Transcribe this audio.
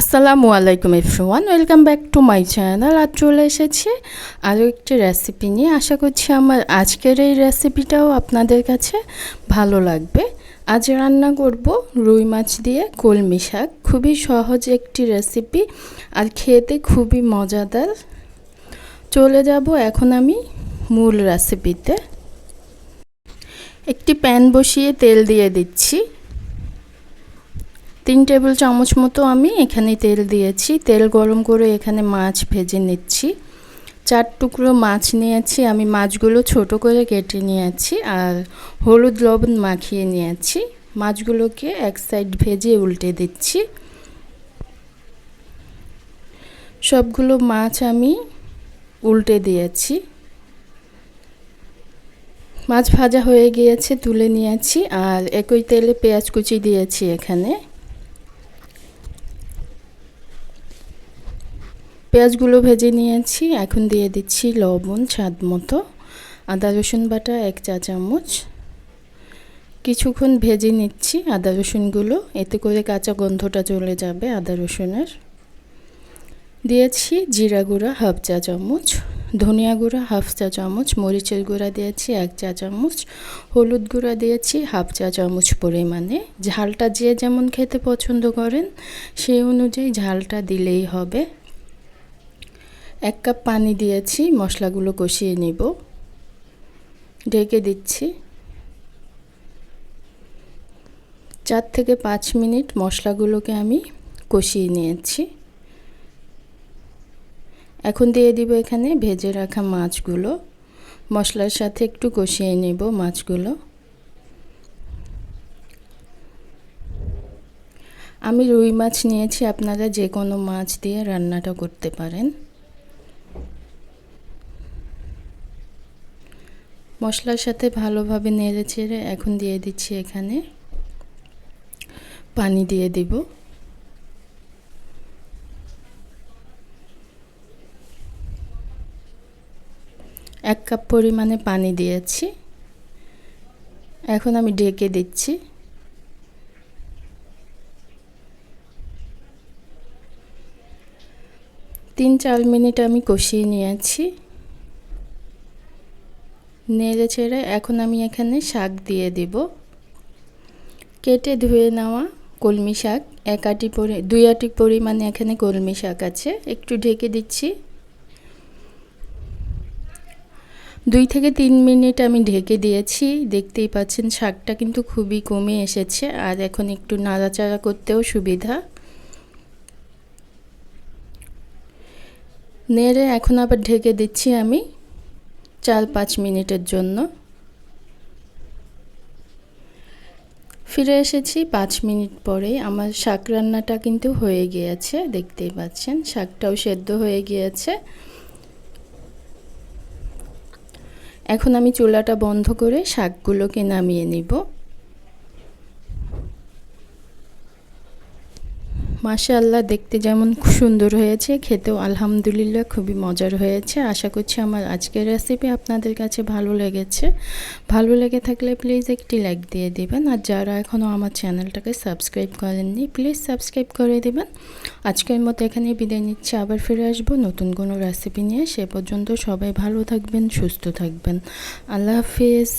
আসসালামু আলাইকুম everyone welcome back to my channel আর চলে এসেছি আরও একটি রেসিপি নিয়ে। আশা করছি আমার আজকের এই রেসিপিটাও আপনাদের কাছে ভালো লাগবে। আজ রান্না করব রুই মাছ দিয়ে কলমি শাক। খুবই সহজ একটি রেসিপি আর খেতে খুবই মজাদার। চলে যাব এখন আমি মূল রেসিপিতে একটি প্যান বসিয়ে তেল দিয়ে দিচ্ছি। তিন টেবিল চামচ মতো আমি এখানে তেল দিয়েছি। তেল গরম করে এখানে মাছ ভেজে নিচ্ছি। চার টুকরো মাছ নিয়েছি, আমি মাছগুলো ছোট করে কেটে নিয়েছি আর হলুদ লবণ মাখিয়ে নিয়েছি। মাছগুলোকে এক সাইড ভেজে উল্টে দিচ্ছি। সবগুলো মাছ আমি উল্টে দিয়েছি। মাছ ভাজা হয়ে গিয়েছে, তুলে নিয়েছি আর একই তেলে পেঁয়াজ কুচি দিয়েছি এখানে। পেঁয়াজগুলো ভেজে নিয়েছি। এখন দিয়ে দিচ্ছি লবণ, স্বাদ মতো। আদা, রসুন বাটা, এক চা চামচ। কিছুক্ষণ ভেজে নিচ্ছি আদা, রসুনগুলো। এতে করে কাঁচা গন্ধটা চলে যাবে আদা, রসুনের। দিয়েছি জিরা গুঁড়া হাফ চা চামচ, ধনিয়া গুঁড়া হাফ চা চামচ, মরিচের গুঁড়া দিয়েছি এক চা চামচ, হলুদ গুঁড়া দিয়েছি হাফ চা চামচ পরিমাণে। ঝালটা যে যেমন খেতে পছন্দ করেন, সেই অনুযায়ী ঝালটা দিলেই হবে। এক কাপ পানি দিয়েছি, মশলাগুলো কষিয়ে নিব। ঢেকে দিচ্ছি। চার থেকে পাঁচ মিনিট মশলাগুলোকে আমি কষিয়ে নিয়েছি। এখন দিয়ে দিব এখানে ভেজে রাখা মাছগুলো। মশলার সাথে একটু কষিয়ে নেব মাছগুলো। আমি রুই মাছ নিয়েছি, আপনারা যে কোনো মাছ দিয়ে রান্নাটা করতে পারেন। মশলার সাথে ভালোভাবে নেড়ে চেড়ে এখন দিয়ে দিচ্ছি এখানে পানি দিয়ে দিব। এক কাপ পরিমাণে পানি দিয়েছি। এখন আমি ঢেকে দিচ্ছি। তিন চার মিনিট আমি কষিয়ে নিয়েছি। নেড়ে ছেড়ে এখন আমি এখানে শাক দিয়ে দিব। কেটে ধুয়ে নেওয়া কলমি শাক, এক আটি পরি, দুই আটি পরিমাণে এখানে কলমি শাক আছে। একটু ঢেকে দিচ্ছি। দুই থেকে তিন মিনিট আমি ঢেকে দিয়েছি। দেখতেই পাচ্ছেন শাকটা কিন্তু খুবই কমে এসেছে আর এখন একটু নাড়াচাড়া করতেও সুবিধা। নেড়ে এখন আবার ঢেকে দিচ্ছি আমি। চার পাঁচ মিনিটের জন্য। ফিরে এসেছি পাঁচ মিনিট পরে। আমার শাক রান্নাটা কিন্তু হয়ে গিয়েছে, দেখতেই পাচ্ছেন। শাকটাও সেদ্ধ হয়ে গিয়েছে। এখন আমি চুলাটা বন্ধ করে শাকগুলোকে নামিয়ে নিব। মাশাআল্লাহ, দেখতে যেমন সুন্দর হয়েছে, খেতেও আলহামদুলিল্লাহ খুবই মজার হয়েছে। আশা করছি আমার আজকের রেসিপি আপনাদের কাছে ভালো লেগেছে। ভালো লেগে থাকলে প্লিজ একটি লাইক দিয়ে দেবেন। আর যারা এখনও আমার চ্যানেলটাকে সাবস্ক্রাইব করেননি প্লিজ সাবস্ক্রাইব করে দেবেন। আজকের মতো এখানে বিদায় নিচ্ছে, আবার ফিরে আসব নতুন কোনো রেসিপি নিয়ে। সে পর্যন্ত সবাই ভালো থাকবেন, সুস্থ থাকবেন। আল্লাহ হাফিজ।